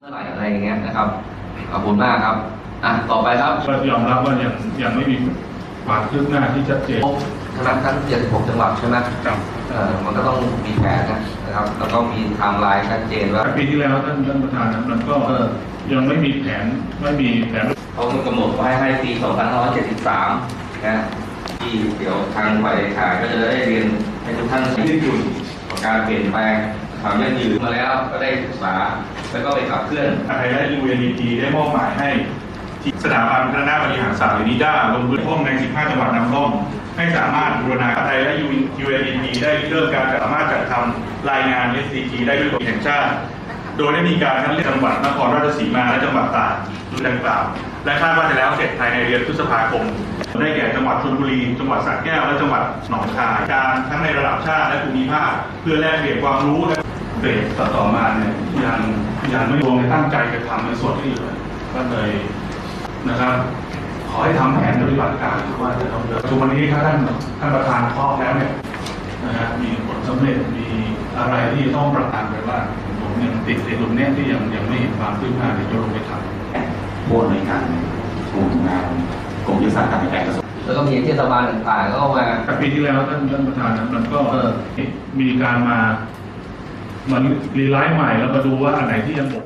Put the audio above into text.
เมื่อไหร่อะไรอย่างเงี้ยนะครับ ขอบคุณมากครับ อะ ต่อไปครับก็ยอมรับว่ายังยังไม่มีความคืบหน้าที่ชัดเจนคณะทั้ง76จังหวัดใช่ไหมครับเอ่อมันก็ต้องมีแผนนะครับ แล้วก็มีไทม์ไลน์ชัดเจนว่าปีที่แล้วท่านท่านประธานนั้นมันก็เออยังไม่มีแผนไม่มีแผนเขากำหนดไว้ให้ปี2573นะที่เดี๋ยวทางฝ่ายขายก็จะได้เรียนให้ทุกท่านยืดหยุ่นกับการเปลี่ยนแปลง ความยั่งยืนมาแล้วก็ได้ศึกษา แล้วก็ไปขับเคลื่อนไทยและ UNDP ได้มอบหมายให้ ที่สถาบันพัฒนาบริหารศาสตร์หรือนิด้าลงพื้นที่ใน 15 จังหวัดนำร่องให้สามารถบูรณาไทยและ UNDP ได้เริ่มการสามารถจัดทำรายงาน SDG ได้ด้วยกฎแห่งชาติ โดยได้มีการคัดเลือกจังหวัดนครราชสีมาและจังหวัดตากดังกล่าวและคาดว่าจะแล้วเสร็จภายในเดือนพฤษภาคม ได้แก่จังหวัดชลบุรี จังหวัดสระแก้ว และจังหวัดหนองคาย การทั้งในระดับชาติและภูมิภาค เพื่อแลกเปลี่ยนความรู้และ เบรกต่อมาเนี่ยยังยังไม่รวมตั้งใจจะทำในส่วนที่เหลือก็เลยนะครับ ขอให้ทำแผนปฏิบัติการว่าจะต้องเดินทุกวันนี้ถ้าท่านท่านประธานเคาะแล้วเนี่ยนะฮะมีผลสำเร็จมีอะไรที่ต้องประทานไปว่าผมยังติดในตรงเนี้ยที่ยังยังไม่เห็นความคืบหน้าเดี๋ยวจะลงไปทำผู้อำนวยการกลุ่มงานกลุ่มยุทธศาสตร์การแข่งกระทรวงแล้วก็มีเทศบาลต่างๆก็เข้ามาแต่ปีที่แล้วท่านท่านประธานนั้นมันก็เออมีการมา มันรีไลน์ใหม่แล้วมาดูว่าอันไหนที่ยังบก